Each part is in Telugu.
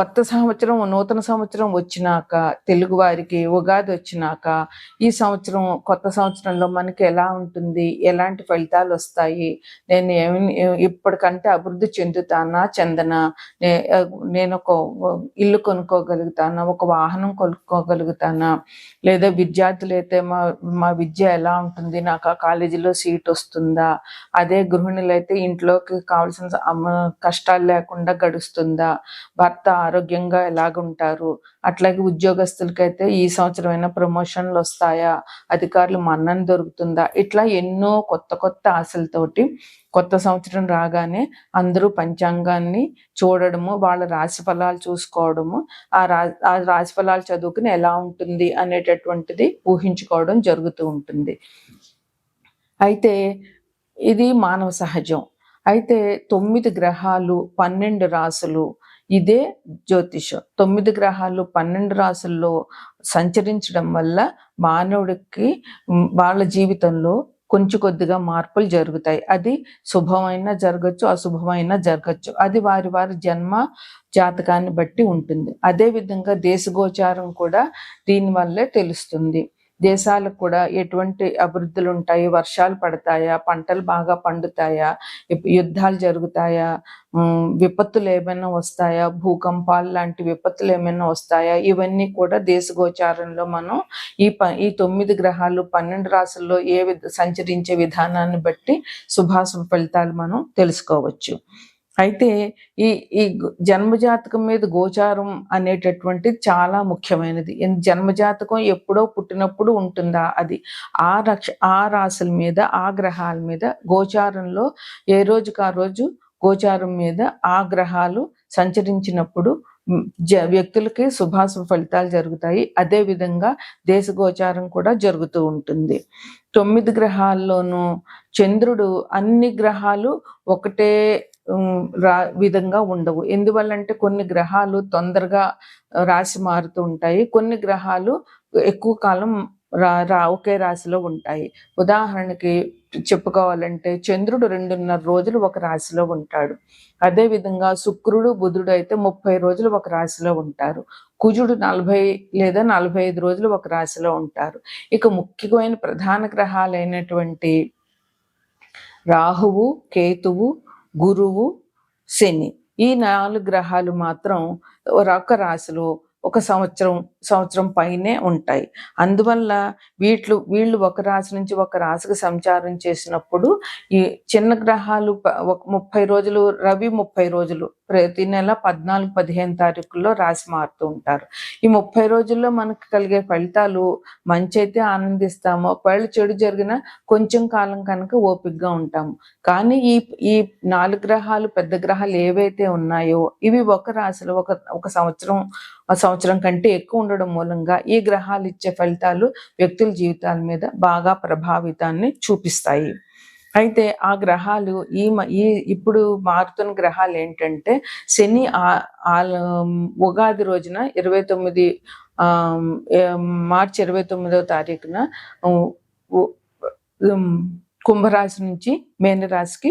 కొత్త సంవత్సరం నూతన సంవత్సరం వచ్చినాక తెలుగు వారికి ఉగాది వచ్చినాక ఈ సంవత్సరం కొత్త సంవత్సరంలో మనకి ఎలా ఉంటుంది? ఎలాంటి ఫలితాలు వస్తాయి? నేను ఏమి ఇప్పటికంటే అభివృద్ధి చెందుతానా చెందనా? నేను ఒక ఇల్లు కొనుక్కోగలుగుతానా? ఒక వాహనం కొనుక్కోగలుగుతానా? లేదా విద్యార్థులు అయితే మా మా విద్య ఎలా ఉంటుంది? నాకు ఆ కాలేజీలో సీట్ వస్తుందా? అదే గృహిణులు అయితే ఇంట్లోకి కావాల్సిన కష్టాలు లేకుండా గడుస్తుందా? భర్త ఆరోగ్యంగా ఎలాగుంటారు? అట్లాగే ఉద్యోగస్తులకైతే ఈ సంవత్సరం అయినా ప్రమోషన్లు వస్తాయా? అధికారులు మన్నన దొరుకుతుందా? ఇట్లా ఎన్నో కొత్త కొత్త ఆశలతోటి కొత్త సంవత్సరం రాగానే అందరూ పంచాంగాన్ని చూడడము వాళ్ళ రాశి ఫలాలు చూసుకోవడము ఆ రా ఆ రాశి ఫలాలు చదువుకుని ఎలా ఉంటుంది అనేటటువంటిది ఊహించుకోవడం జరుగుతూ ఉంటుంది. అయితే ఇది మానవ సహజం. అయితే తొమ్మిది గ్రహాలు పన్నెండు రాసులు ఇదే జ్యోతిషం తొమ్మిది గ్రహాలు పన్నెండు రాసుల్లో సంచరించడం వల్ల మానవుడికి వాళ్ళ జీవితంలో కొంచెం కొద్దిగా మార్పులు జరుగుతాయి. అది శుభమైన జరగచ్చు అశుభమైన జరగచ్చు. అది వారి వారి జన్మ జాతకాన్ని బట్టి ఉంటుంది. అదే విధంగా దేశగోచారం కూడా దీనివల్లే తెలుస్తుంది. దేశాలకు కూడా ఎటువంటి అభివృద్ధులు ఉంటాయి వర్షాలు పడతాయా? పంటలు బాగా పండుతాయా? యుద్ధాలు జరుగుతాయా? విపత్తులు ఏమైనా వస్తాయా? భూకంపాలు లాంటి విపత్తులు ఏమైనా వస్తాయా? ఇవన్నీ కూడా దేశగోచారంలో మనం ఈ ప ఈ తొమ్మిది గ్రహాలు పన్నెండు రాసుల్లో ఏ సంచరించే విధానాన్ని బట్టి శుభాశుభ ఫలితాలు మనం తెలుసుకోవచ్చు. అయితే ఈ ఈ జన్మజాతకం మీద గోచారం అనేటటువంటిది చాలా ముఖ్యమైనది. జన్మజాతకం ఎప్పుడో పుట్టినప్పుడు ఉంటుందా అది? ఆ రక్ష ఆ రాశుల మీద ఆ గ్రహాల మీద గోచారంలో ఏ రోజుకు ఆ రోజు? గోచారం మీద ఆ గ్రహాలు సంచరించినప్పుడు జ వ్యక్తులకి శుభాశుభ ఫలితాలు జరుగుతాయి. అదే విధంగా దేశ గోచారం కూడా జరుగుతూ ఉంటుంది. తొమ్మిది గ్రహాల్లోనూ చంద్రుడు అన్ని గ్రహాలు ఒకటే రా విధంగా ఉండవు. ఎందువల్లంటే కొన్ని గ్రహాలు తొందరగా రాశి మారుతూ ఉంటాయి. కొన్ని గ్రహాలు ఎక్కువ కాలం రా రా ఒకే రాశిలో ఉంటాయి. ఉదాహరణకి చెప్పుకోవాలంటే చంద్రుడు రెండున్నర రోజులు ఒక రాశిలో ఉంటాడు. అదే విధంగా శుక్రుడు బుధుడు అయితే ముప్పై రోజులు ఒక రాశిలో ఉంటారు. కుజుడు నలభై లేదా నలభై ఐదు రోజులు ఒక రాశిలో ఉంటారు. ఇక ముఖ్యమైన ప్రధాన గ్రహాలైనటువంటి రాహువు కేతువు గురువు శని. ఈ నాలుగు గ్రహాలు మాత్రం ఒక రాశిలో ఒక సంవత్సరం సంవత్సరం పైనే ఉంటాయి. అందువల్ల వీట్లు వీళ్ళు ఒక రాశి నుంచి ఒక రాశికి సంచారం చేసినప్పుడు ఈ చిన్న గ్రహాలు ఒక ముప్పై రోజులు రవి ముప్పై రోజులు ప్రతి నెల పద్నాలుగు పదిహేను తారీఖుల్లో రాసి మారుతూ ఉంటారు. ఈ ముప్పై రోజుల్లో మనకు కలిగే ఫలితాలు మంచి అయితే ఆనందిస్తాము. ఒకవేళ చెడు జరిగిన కొంచెం కాలం కనుక ఓపికగా ఉంటాము. కానీ ఈ ఈ నాలుగు గ్రహాలు పెద్ద గ్రహాలు ఏవైతే ఉన్నాయో ఇవి ఒక రాశిలో ఒక ఒక సంవత్సరం సంవత్సరం కంటే ఎక్కువ ఉండడం మూలంగా ఈ గ్రహాలు ఇచ్చే ఫలితాలు వ్యక్తుల జీవితాల మీద బాగా ప్రభావితాన్ని చూపిస్తాయి. అయితే ఆ గ్రహాలు ఈ మ- ఈ ఇప్పుడు మారుతున్న గ్రహాలు ఏంటంటే శని ఆ- ఉగాది రోజున ఇరవై తొమ్మిది మార్చి ఇరవై తొమ్మిదో తారీఖున ఉ- కుంభరాశి నుంచి మేనరాశికి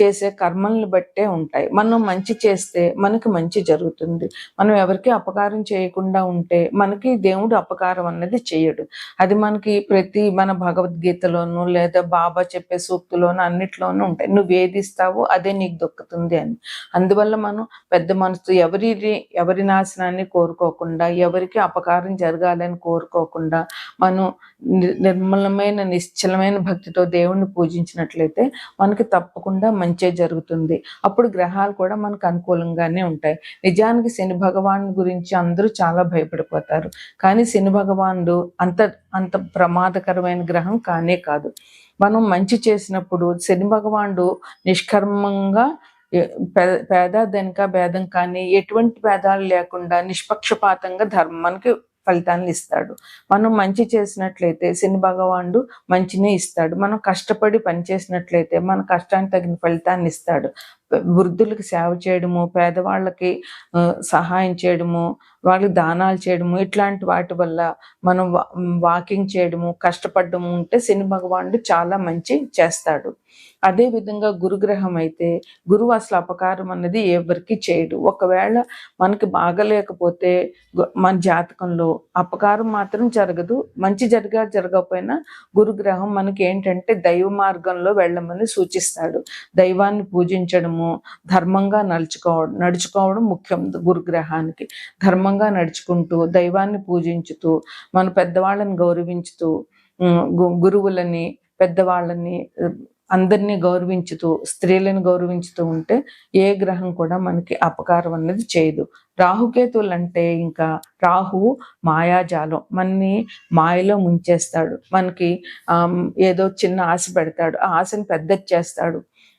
చేసే కర్మల్ని బట్టే ఉంటాయి. మనం మంచి చేస్తే మనకి మంచి జరుగుతుంది. మనం ఎవరికి అపకారం చేయకుండా ఉంటే మనకి దేవుడు అపకారం అన్నది చేయడు. అది మనకి ప్రతి మన భగవద్గీతలోను లేదా బాబా చెప్పే సూక్తులోను అన్నిట్లోనూ ఉంటాయి. నువ్వు ఏది ఇస్తావో అదే నీకు దొక్కుతుంది అని. అందువల్ల మనం పెద్ద మనసు ఎవరి ఎవరి నాశనాన్ని కోరుకోకుండా ఎవరికి అపకారం జరగాలని కోరుకోకుండా మనం నిర్మలమైన నిశ్చలమైన భక్తితో దేవుణ్ణి పూజించినట్లయితే మనకి తప్పకుండా జరుగుతుంది. అప్పుడు గ్రహాలు కూడా మనకు అనుకూలంగానే ఉంటాయి. నిజానికి శని భగవాన్ గురించి అందరూ చాలా భయపడిపోతారు. కానీ శని భగవానుడు అంత అంత ప్రమాదకరమైన గ్రహం కానే కాదు. మనం మంచి చేసినప్పుడు శని భగవానుడు నిష్కర్మంగా పేద ధనిక భేదం కానీ ఎటువంటి భేదాలు లేకుండా నిష్పక్షపాతంగా ధర్మానికి మనకి ఫలితాన్ని ఇస్తాడు. మనం మంచి చేసినట్లయితే శని భగవానుడు మంచినే ఇస్తాడు. మనం కష్టపడి పని చేసినట్లయితే మన కష్టానికి తగిన ఫలితాన్ని ఇస్తాడు. వృద్ధులకు సేవ చేయడము పేదవాళ్ళకి సహాయం చేయడము వాళ్ళకి దానాలు చేయడము ఇట్లాంటి వాటి వల్ల మనం వాకింగ్ చేయడము కష్టపడడము ఉంటే శని భగవానుడు చాలా మంచి చేస్తాడు. అదే విధంగా గురుగ్రహం అయితే గురువు అసలు అపకారం అన్నది ఎవరికి చేయడు. ఒకవేళ మనకి బాగలేకపోతే మన జాతకంలో అపకారం మాత్రం జరగదు. మంచి జరగా జరగకపోయినా గురుగ్రహం మనకి ఏంటంటే దైవ మార్గంలో వెళ్ళమని సూచిస్తాడు. దైవాన్ని పూజించడము ధర్మంగా నడుచుకోవడం నడుచుకోవడం ముఖ్యం గురుగ్రహానికి. ధర్మంగా నడుచుకుంటూ దైవాన్ని పూజించుతూ మన పెద్దవాళ్ళని గౌరవించుతూ గు- గురువులని పెద్దవాళ్ళని అందరినీ గౌరవించుతూ స్త్రీలను గౌరవించుతూ ఉంటే ఏ గ్రహం కూడా మనకి అపకారం అనేది చేయదు. రాహుకేతువులు అంటే ఇంకా రాహు మాయాజాలం. మనని మాయలో ముంచేస్తాడు. మనకి ఏదో చిన్న ఆశ పెడతాడు. ఆ ఆశని పెద్దది చేస్తాడు.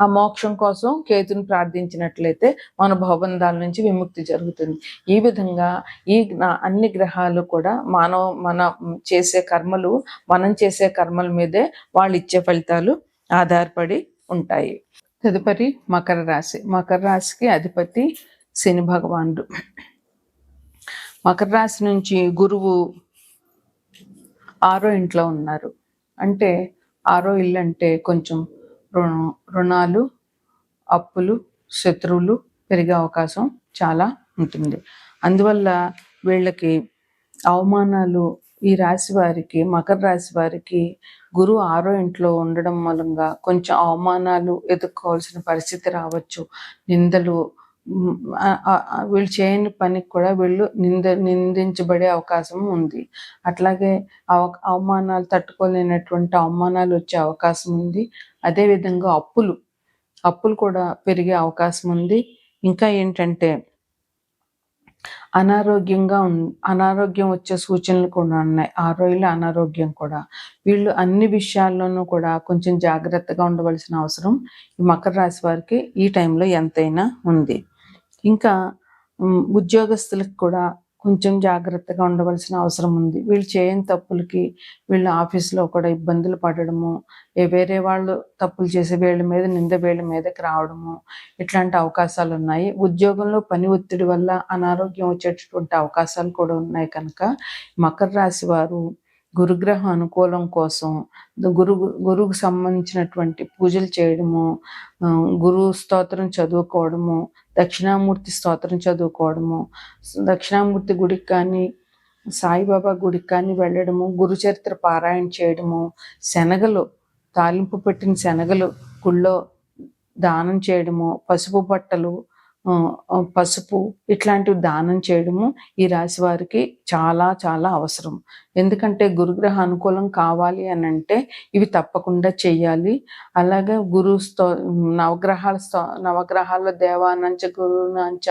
ఆ మోక్షం కోసం కేతుని ప్రార్థించినట్లయితే మన భవబంధాల నుంచి విముక్తి జరుగుతుంది. ఈ విధంగా ఈ అన్ని గ్రహాలు కూడా మానవ మన చేసే కర్మలు మనం చేసే కర్మల మీదే వాళ్ళు ఇచ్చే ఫలితాలు ఆధారపడి ఉంటాయి. తదుపరి మకర రాశి. మకర రాశికి అధిపతి శని భగవానుడు. మకర రాశి నుంచి గురువు ఆరో ఇంట్లో ఉన్నారు. అంటే ఆరో ఇల్లు అంటే కొంచెం రుణాలు అప్పులు శత్రువులు పెరిగే అవకాశం చాలా ఉంటుంది. అందువల్ల వీళ్ళకి అవమానాలు ఈ రాశి వారికి మకర రాశి వారికి గురువు ఆరో ఇంట్లో ఉండడం మూలంగా కొంచెం అవమానాలు ఎదుర్కోవాల్సిన పరిస్థితి రావచ్చు. నిందలు వీళ్ళు చేయని పనికి కూడా వీళ్ళు నింద నిందించబడే అవకాశం ఉంది. అట్లాగే అవ అవమానాలు తట్టుకోలేనటువంటి అవమానాలు వచ్చే అవకాశం ఉంది. అదేవిధంగా అప్పులు అప్పులు కూడా పెరిగే అవకాశం ఉంది. ఇంకా ఏంటంటే అనారోగ్యంగా ఉన్ అనారోగ్యం వచ్చే సూచనలు కూడా ఉన్నాయి. ఆరోగ్యంలో అనారోగ్యం కూడా. వీళ్ళు అన్ని విషయాల్లోనూ కూడా కొంచెం జాగ్రత్తగా ఉండవలసిన అవసరం ఈ మకర రాశి వారికి ఈ టైంలో ఎంతైనా ఉంది. ఇంకా ఉద్యోగస్తులకు కూడా కొంచెం జాగ్రత్తగా ఉండవలసిన అవసరం ఉంది. వీళ్ళు చేయని తప్పులకి వీళ్ళు ఆఫీస్లో కూడా ఇబ్బందులు పడడము వేరే వాళ్ళు తప్పులు చేసే వీళ్ళ మీద నింద వీళ్ళ మీదకి రావడము ఇట్లాంటి అవకాశాలు ఉన్నాయి. ఉద్యోగంలో పని ఒత్తిడి వల్ల అనారోగ్యం వచ్చేటటువంటి అవకాశాలు కూడా ఉన్నాయి కనుక మకర రాశి వారు గురుగ్రహ అనుకూలం కోసం గురు గురువుకు సంబంధించినటువంటి పూజలు చేయడము గురు స్తోత్రం చదువుకోవడము దక్షిణామూర్తి స్తోత్రం చదువుకోవడము దక్షిణామూర్తి గుడికి కానీ సాయిబాబా గుడికి కానీ వెళ్ళడము గురుచరిత్ర పారాయణ చేయడము శనగలు తాలింపు పెట్టిన శనగలు గుళ్ళో దానం చేయడము పసుపు బట్టలు పసుపు ఇట్లాంటివి దానం చేయడము ఈ రాశి వారికి చాలా చాలా అవసరం. ఎందుకంటే గురుగ్రహ అనుకూలం కావాలి అని అంటే ఇవి తప్పకుండా చేయాలి. అలాగే గురు స్తో నవగ్రహాల స్తో నవగ్రహాల దేవానంచ గురునంచ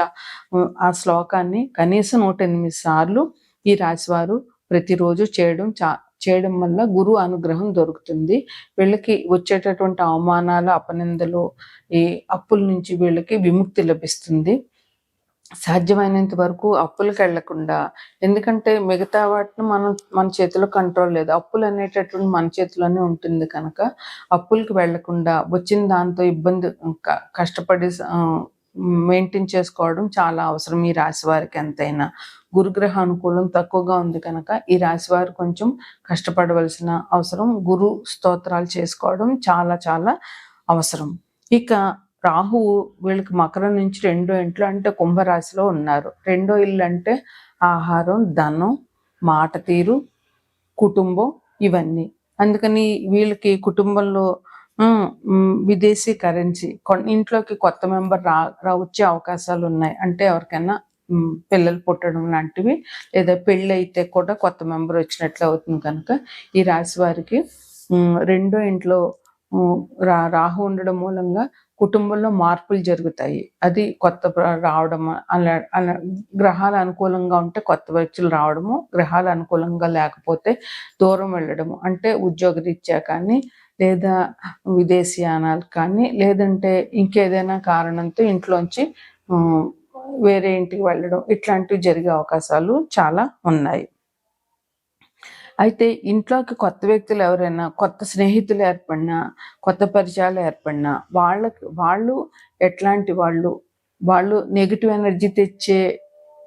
ఆ శ్లోకాన్ని కనీసం నూట ఎనిమిది సార్లు ఈ రాశివారు ప్రతిరోజు చేయడం చా చేయడం వల్ల గురు అనుగ్రహం దొరుకుతుంది. వీళ్ళకి వచ్చేటటువంటి అవమానాలు అపనిందలు ఈ అప్పుల నుంచి వీళ్ళకి విముక్తి లభిస్తుంది. సాధ్యమైనంత వరకు అప్పులకు వెళ్ళకుండా ఎందుకంటే మిగతా వాటిని మనం మన చేతిలో కంట్రోల్ లేదు. అప్పులు అనేటటువంటి మన చేతిలోనే ఉంటుంది కనుక అప్పులకు వెళ్ళకుండా వచ్చిన దాంతో ఇబ్బంది క- కష్టపడి మెయింటైన్ చేసుకోవడం చాలా అవసరం ఈ రాశి వారికి ఎంతైనా. గురుగ్రహ అనుకూలం తక్కువగా ఉంది కనుక ఈ రాశి వారు కొంచెం కష్టపడవలసిన అవసరం. గురు స్తోత్రాలు చేసుకోవడం చాలా చాలా అవసరం. ఇక రాహువు వీళ్ళకి మకరం నుంచి రెండో ఇంట్లో అంటే కుంభరాశిలో ఉన్నారు. రెండో ఇల్లు అంటే ఆహారం ధనం మాట తీరు కుటుంబం ఇవన్నీ. అందుకని వీళ్ళకి కుటుంబంలో విదేశీ కరెన్సీ. ఇంట్లోకి కొత్త మెంబర్ రా వచ్చే అవకాశాలు ఉన్నాయి. అంటే ఎవరికైనా పిల్లలు పుట్టడం లాంటివి లేదా పెళ్ళి అయితే కూడా కొత్త మెంబర్ వచ్చినట్లు అవుతుంది కనుక ఈ రాశి వారికి రెండో ఇంట్లో రా రాహు ఉండడం మూలంగా కుటుంబంలో మార్పులు జరుగుతాయి. అది కొత్త రావడము రావడం అలా అలా గ్రహాలు అనుకూలంగా ఉంటే కొత్త వ్యక్తులు రావడము గ్రహాలు అనుకూలంగా లేకపోతే దూరం వెళ్ళడము అంటే ఉద్యోగరీత్యా కానీ లేదా విదేశీయానాలు కానీ లేదంటే ఇంకేదైనా కారణంతో ఇంట్లోంచి వేరే ఇంటికి వెళ్ళడం ఇట్లాంటివి జరిగే అవకాశాలు చాలా ఉన్నాయి. అయితే ఇంట్లోకి కొత్త వ్యక్తులు ఎవరైనా కొత్త స్నేహితులు ఏర్పడినా కొత్త పరిచయాలు ఏర్పడినా వాళ్ళకి వాళ్ళు ఎట్లాంటి వాళ్ళు? వాళ్ళు నెగిటివ్ ఎనర్జీ తెచ్చే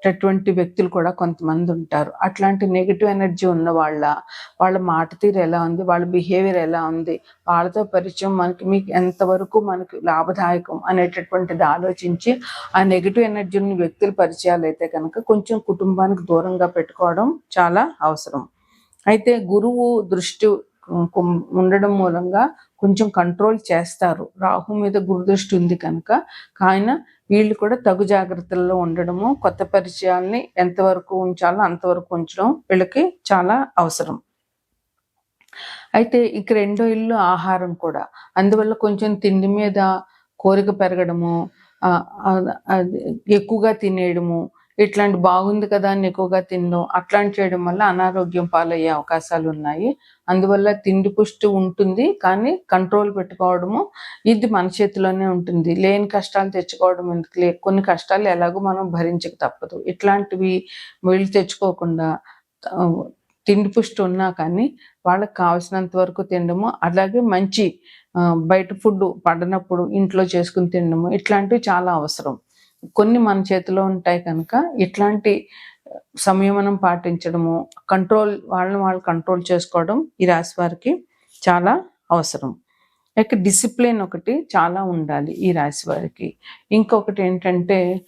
అటువంటి వ్యక్తులు కూడా కొంతమంది ఉంటారు. అట్లాంటి నెగిటివ్ ఎనర్జీ ఉన్న వాళ్ళ వాళ్ళ మాట తీరు ఎలా ఉంది వాళ్ళ బిహేవియర్ ఎలా ఉంది వాళ్ళతో పరిచయం మనకి మీకు ఎంతవరకు మనకి లాభదాయకం అనేటటువంటిది ఆలోచించి ఆ నెగిటివ్ ఎనర్జీని వ్యక్తుల పరిచయాలు అయితే కనుక కొంచెం కుటుంబానికి దూరంగా పెట్టుకోవడం చాలా అవసరం. అయితే గురువు దృష్టి ఉండడం మూలంగా కొంచెం కంట్రోల్ చేస్తారు. రాహు మీద గురుదృష్టి ఉంది కనుక కాయన వీళ్ళు కూడా తగు జాగ్రత్తల్లో ఉండడము కొత్త పరిచయాల్ని ఎంతవరకు ఉంచాలో అంతవరకు ఉంచడం వీళ్ళకి చాలా అవసరం. అయితే ఇక రెండో ఇల్లు ఆహారం కూడా. అందువల్ల కొంచెం తిండి మీద కోరిక పెరగడము ఎక్కువగా తినేయడము ఇట్లాంటి బాగుంది కదా అని ఎక్కువగా తినడం అట్లాంటి చేయడం వల్ల అనారోగ్యం పాలయ్యే అవకాశాలు ఉన్నాయి. అందువల్ల తిండి పుష్టి ఉంటుంది కానీ కంట్రోల్ పెట్టుకోవడము ఇది మన చేతిలోనే ఉంటుంది. లేని కష్టాలు తెచ్చుకోవడం ఎందుకు? లే కొన్ని కష్టాలు ఎలాగో మనం భరించక తప్పదు. ఇట్లాంటివి వీళ్ళు తెచ్చుకోకుండా తిండి పుష్టి ఉన్నా కానీ వాళ్ళకి కావాల్సినంత వరకు తినడము అలాగే మంచి బయట ఫుడ్ పడనప్పుడు ఇంట్లో చేసుకుని తినడము ఇట్లాంటివి చాలా అవసరం. కొన్ని మన చేతిలో ఉంటాయి కనుక ఇట్లాంటి సంయమనం పాటించడము కంట్రోల్ వాళ్ళని వాళ్ళు కంట్రోల్ చేసుకోవడం ఈ రాశి వారికి చాలా అవసరం. ఇక డిసిప్లిన్ ఒకటి చాలా ఉండాలి ఈ రాశి వారికి. ఇంకొకటి ఏంటంటే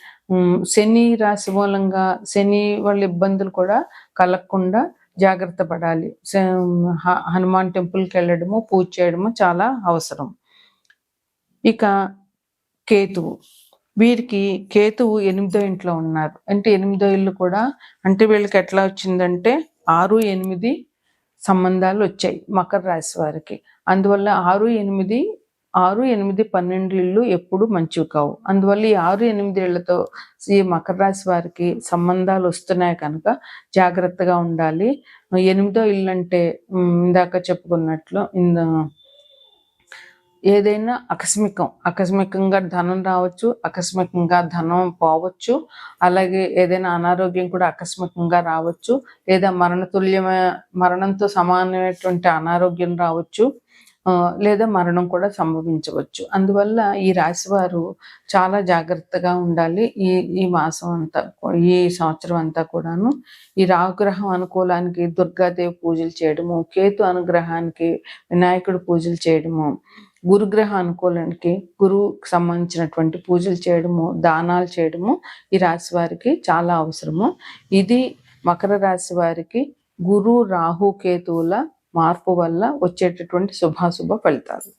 శని రాశి మూలంగా శని వాళ్ళ ఇబ్బందులు కూడా కలగకుండా జాగ్రత్త పడాలి. హ- హనుమాన్ టెంపుల్కి వెళ్ళడము పూజ చేయడము చాలా అవసరం. ఇక కేతువు. వీరికి కేతువు ఎనిమిదో ఇంట్లో ఉన్నారు. అంటే ఎనిమిదో ఇల్లు కూడా అంటే వీళ్ళకి ఎట్లా వచ్చిందంటే ఆరు ఎనిమిది సంబంధాలు వచ్చాయి మకర రాశి వారికి. అందువల్ల ఆరు ఎనిమిది ఆరు ఎనిమిది పన్నెండు ఇళ్ళు ఎప్పుడు మంచివి కావు. అందువల్ల ఈ ఆరు ఎనిమిది ఇళ్ళతో ఈ మకర రాశి వారికి సంబంధాలు వస్తున్నాయి కనుక జాగ్రత్తగా ఉండాలి. ఎనిమిదో ఇల్లు అంటే ఇందాక చెప్పుకున్నట్లు ఇందా ఏదైనా ఆకస్మికం. ఆకస్మికంగా ధనం రావచ్చు ఆకస్మికంగా ధనం పోవచ్చు అలాగే ఏదైనా అనారోగ్యం కూడా ఆకస్మికంగా రావచ్చు లేదా మరణతుల్యమైన మరణంతో సమానమైనటువంటి అనారోగ్యం రావచ్చు లేదా మరణం కూడా సంభవించవచ్చు. అందువల్ల ఈ రాశి వారు చాలా జాగ్రత్తగా ఉండాలి ఈ ఈ మాసం అంతా ఈ సంవత్సరం అంతా కూడాను. ఈ రాహుగ్రహం అనుకూలానికి దుర్గాదేవి పూజలు చేయడము కేతు అనుగ్రహానికి వినాయకుడు పూజలు చేయడము గురుగ్రహ అనుకూలానికి గురువుకి సంబంధించినటువంటి పూజలు చేయడము దానాలు చేయడము ఈ రాశి వారికి చాలా అవసరము. ఇది మకర రాశి వారికి గురు రాహు కేతువుల మార్పు వల్ల వచ్చేటటువంటి శుభాశుభ ఫలితాలు.